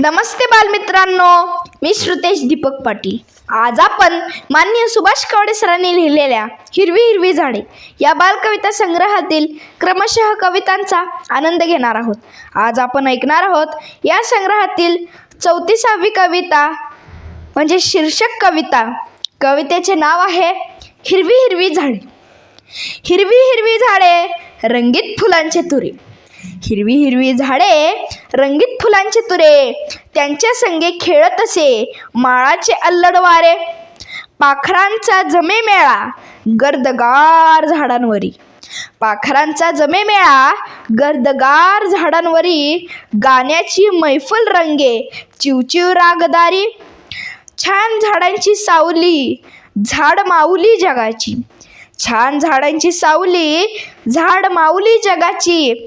नमस्ते बालमित्रांनो मी श्रुतेश दीपक पाटील. आज आपण माननीय सुभाष कवडे सरांनी लिहिलेल्या हिरवी हिरवी झाडे या बालकविता संग्रहातील क्रमशः कवितांचा आनंद घेणार आहोत. आज आपण ऐकणार आहोत या संग्रहातील चौतीसावी कविता म्हणजे शीर्षक कविता. कवितेचे नाव आहे हिरवी हिरवी झाडे. हिरवी हिरवी झाडे रंगीत फुलांचे तुरे. हिरवी हिरवी झाडे रंगीत फुलांचे तुरे त्यांच्या संगे खेळत असे माळाचे अल्लड वारे पाखरांचा जमे मेळा गर्दगार झाडांवरी. पाखरांचा जमे मेळा गर्दगार झाडांवरी गाण्याची मैफल रंगे चिवचिव रागदारी छान झाडांची सावली झाड माऊली जगाची. छान झाडांची सावली झाड माऊली जगाची.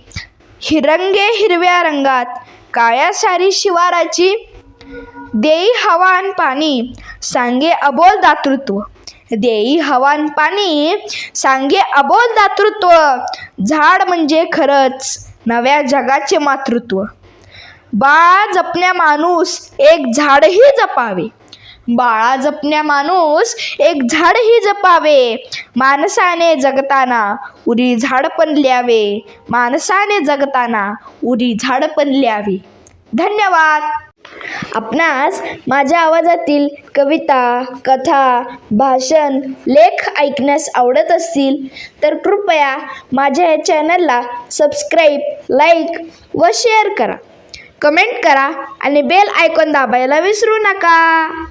हिरंगे हिरव्या रंगात काळ्या सारी शिवाराची देई हवान पाणी सांगे अबोल दातृत्व. देई हवान पाणी सांगे अबोल दातृत्व. झाड म्हणजे खरंच नव्या जगाचे मातृत्व. बाळ जपण्या माणूस एक झाडही जपावे. बाळा जपण्या माणूस एक झाडही जपावे. माणसाने जगताना उरी झाड पण ल्यावे. माणसाने जगताना उरी झाड पण ल्यावे. धन्यवाद. आपणास माझ्या आवाजातील कविता कथा भाषण लेख ऐकण्यास आवडत असतील तर कृपया माझ्या या चॅनलला सबस्क्राईब लाईक व शेअर करा. कमेंट करा आणि बेल आयकॉन दाबायला विसरू नका.